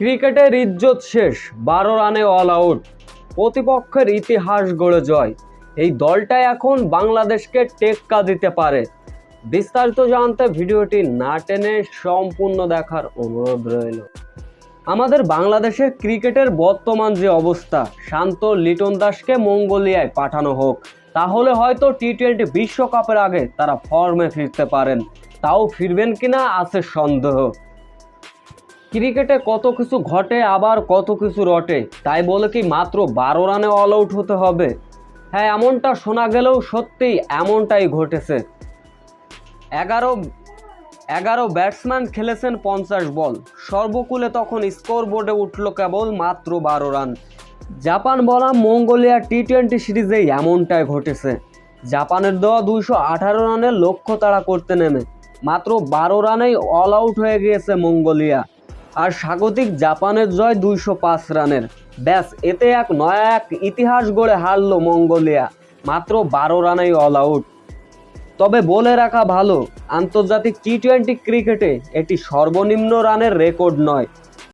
ক্রিকেটের ইজ্জত শেষ, বারো রানে অল আউট প্রতিপক্ষের ইতিহাস গড়ে জয়। এই দলটাই এখন বাংলাদেশকে টেক্কা দিতে পারে। বিস্তারিত জানতে ভিডিওটি না টেনে সম্পূর্ণ দেখার অনুরোধ রইল। আমাদের বাংলাদেশের ক্রিকেটের বর্তমান যে অবস্থা, শান্ত লিটন দাসকে মঙ্গোলিয়ায় পাঠানো হোক। তাহলে হয়তো টি টোয়েন্টি বিশ্বকাপের আগে তারা ফর্মে ফিরতে পারেন। তাও ফিরবেন কিনা আছে সন্দেহ। ক্রিকেটে কত কিছু ঘটে, আবার কত কিছু রটে? তাই বলে কি মাত্র বারো রানে অল আউট হতে হবে? হ্যাঁ এমনটা শোনা গেলেও সত্যিই এমনটাই ঘটেছে। এগারো এগারো ব্যাটসম্যান খেলেছেন পঞ্চাশ বল। সর্বকুলে তখন স্কোর বোর্ডে উঠল কেবল মাত্র বারো রান। জাপান বনাম মঙ্গোলিয়া টি টোয়েন্টি সিরিজেই এমনটাই ঘটেছে। জাপানের দেওয়া দুইশো আঠারো রানের লক্ষ্য তাড়া করতে নেমে। মাত্র বারো রানেই অল আউট হয়ে গিয়েছে মঙ্গোলিয়া। আর স্বাগতিক জাপানের জয় দুইশো পাঁচ রানের। ব্যাস, এতে এক নয়া এক ইতিহাস গড়ে হারল মঙ্গোলিয়া। মাত্র বারো রানেই অল আউট তবে বলে রাখা ভালো, আন্তর্জাতিক টি টোয়েন্টি ক্রিকেটে এটি সর্বনিম্ন রানের রেকর্ড নয়।